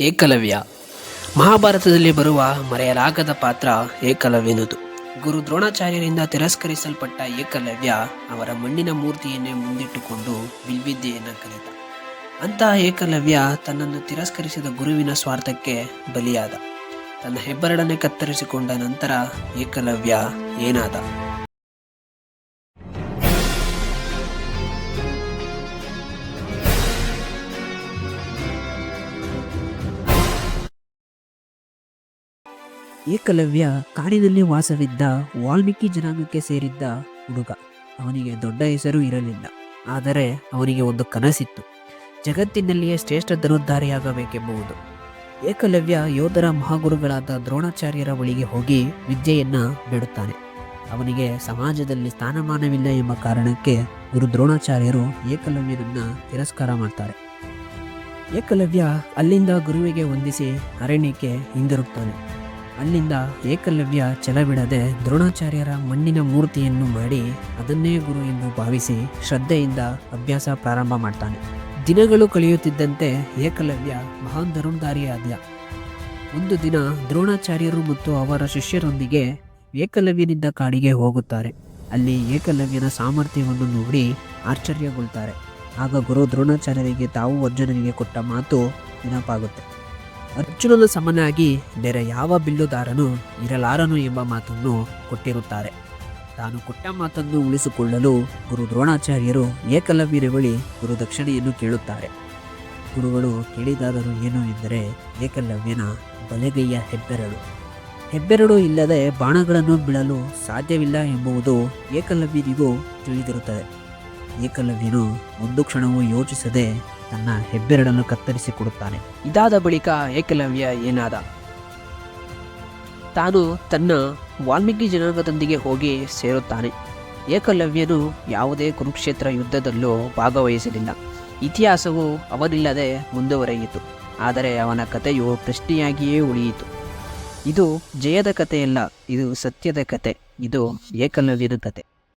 ಏಕಲವ್ಯ. ಮಹಾಭಾರತದಲ್ಲಿ ಬರುವ ಮರೆಯಲಾಗದ ಪಾತ್ರ ಏಕಲವ್ಯನದು. ಗುರು ದ್ರೋಣಾಚಾರ್ಯರಿಂದ ತಿರಸ್ಕರಿಸಲ್ಪಟ್ಟ ಏಕಲವ್ಯ ಅವರ ಮಣ್ಣಿನ ಮೂರ್ತಿಯನ್ನೇ ಮುಂದಿಟ್ಟುಕೊಂಡು ವಿಲ್ವಿದ್ಯೆಯನ್ನು ಕಲಿತ. ಅಂತಹ ಏಕಲವ್ಯ ತನ್ನನ್ನು ತಿರಸ್ಕರಿಸಿದ ಗುರುವಿನ ಸ್ವಾರ್ಥಕ್ಕೆ ಬಲಿಯಾದ. ತನ್ನ ಹೆಬ್ಬರಡನೆ ಕತ್ತರಿಸಿಕೊಂಡ ನಂತರ ಏಕಲವ್ಯ ಏನಾದ? ಏಕಲವ್ಯ ಕಾಡಿನಲ್ಲಿ ವಾಸವಿದ್ದ ವಾಲ್ಮೀಕಿ ಜನಾಂಗಕ್ಕೆ ಸೇರಿದ್ದ ಹುಡುಗ. ಅವನಿಗೆ ದೊಡ್ಡ ಹೆಸರು ಇರಲಿಲ್ಲ. ಆದರೆ ಅವನಿಗೆ ಒಂದು ಕನಸಿತ್ತು. ಜಗತ್ತಿನಲ್ಲಿಯೇ ಶ್ರೇಷ್ಠ ಧನುರ್ಧಾರಿಯಾಗಬೇಕೆಂಬುದು ಏಕಲವ್ಯ ಯೋಧರ ಮಹಾಗುರುಗಳಾದ ದ್ರೋಣಾಚಾರ್ಯರ ಬಳಿಗೆ ಹೋಗಿ ವಿದ್ಯೆಯನ್ನು ಬಿಡುತ್ತಾನೆ ಅವನಿಗೆ ಸಮಾಜದಲ್ಲಿ ಸ್ಥಾನಮಾನವಿಲ್ಲ ಎಂಬ ಕಾರಣಕ್ಕೆ ಗುರು ದ್ರೋಣಾಚಾರ್ಯರು ಏಕಲವ್ಯನನ್ನು ತಿರಸ್ಕಾರ ಮಾಡ್ತಾರೆ. ಏಕಲವ್ಯ ಅಲ್ಲಿಂದ ಗುರುವಿಗೆ ವಂದಿಸಿ ಅರಣ್ಯಕ್ಕೆ ಹಿಂದಿರುಗ್ತಾನೆ. ಅಲ್ಲಿಂದ ಏಕಲವ್ಯ ಛಲಬಿಡದೆ ದ್ರೋಣಾಚಾರ್ಯರ ಮಣ್ಣಿನ ಮೂರ್ತಿಯನ್ನು ಮಾಡಿ ಅದನ್ನೇ ಗುರು ಎಂದು ಭಾವಿಸಿ ಶ್ರದ್ಧೆಯಿಂದ ಅಭ್ಯಾಸ ಪ್ರಾರಂಭ ಮಾಡ್ತಾನೆ. ದಿನಗಳು ಕಳೆಯುತ್ತಿದ್ದಂತೆ ಏಕಲವ್ಯ ಮಹಾನ್ ಧನುರ್ಧಾರಿಯಾದ ಒಂದು ದಿನ ದ್ರೋಣಾಚಾರ್ಯರು ಮತ್ತು ಅವರ ಶಿಷ್ಯರೊಂದಿಗೆ ಏಕಲವ್ಯನಿಂದ ಕಾಡಿಗೆ ಹೋಗುತ್ತಾರೆ. ಅಲ್ಲಿ ಏಕಲವ್ಯನ ಸಾಮರ್ಥ್ಯವನ್ನು ನೋಡಿ ಆಶ್ಚರ್ಯಗೊಳ್ತಾರೆ. ಆಗ ಗುರು ದ್ರೋಣಾಚಾರ್ಯರಿಗೆ ತಾವು ಅರ್ಜುನನಿಗೆ ಕೊಟ್ಟ ಮಾತು ನೆನಪಾಗುತ್ತೆ. ಅರ್ಜುನನ ಸಮನಾಗಿ ಬೇರೆ ಯಾವ ಬಿಲ್ಲುದಾರನು ಇರಲಾರನು ಎಂಬ ಮಾತನ್ನು ಕೊಟ್ಟಿರುತ್ತಾರೆ. ತಾನು ಕೊಟ್ಟ ಮಾತನ್ನು ಉಳಿಸಿಕೊಳ್ಳಲು ಗುರು ದ್ರೋಣಾಚಾರ್ಯರು ಏಕಲವ್ಯರ ಬಳಿ ಗುರು ದಕ್ಷಿಣೆಯನ್ನು ಕೇಳುತ್ತಾರೆ. ಗುರುಗಳು ಕೇಳಿದಾದರೂ ಏನು ಎಂದರೆ ಏಕಲವ್ಯನ ಬಲಗೈಯ ಹೆಬ್ಬೆರಳು. ಹೆಬ್ಬೆರಳು ಇಲ್ಲದೆ ಬಾಣಗಳನ್ನು ಬಿಡಲು ಸಾಧ್ಯವಿಲ್ಲ ಎಂಬುದು ಏಕಲವ್ಯನಿಗೂ ತಿಳಿದಿರುತ್ತದೆ. ಏಕಲವ್ಯನು ಒಂದು ಕ್ಷಣವೂ ಯೋಚಿಸದೆ ತನ್ನ ಹೆಬ್ಬೆರಡನ್ನು ಕತ್ತರಿಸಿ ಕೊಡುತ್ತಾನೆ. ಇದಾದ ಬಳಿಕ ಏಕಲವ್ಯ ಏನಾದ? ತಾನು ತನ್ನ ವಾಲ್ಮೀಕಿ ಜನಾಂಗದೊಂದಿಗೆ ಹೋಗಿ ಸೇರುತ್ತಾನೆ. ಏಕಲವ್ಯನು ಯಾವುದೇ ಕುರುಕ್ಷೇತ್ರ ಯುದ್ಧದಲ್ಲೂ ಭಾಗವಹಿಸಲಿಲ್ಲ. ಇತಿಹಾಸವು ಅವನಿಲ್ಲದೆ ಮುಂದುವರೆಯಿತು. ಆದರೆ ಅವನ ಕಥೆಯು ಪ್ರಶ್ನೆಯಾಗಿಯೇ ಉಳಿಯಿತು. ಇದು ಜಯದ ಕಥೆಯಲ್ಲ, ಇದು ಸತ್ಯದ ಕತೆ ಇದು ಏಕಲವ್ಯದ ಕತೆ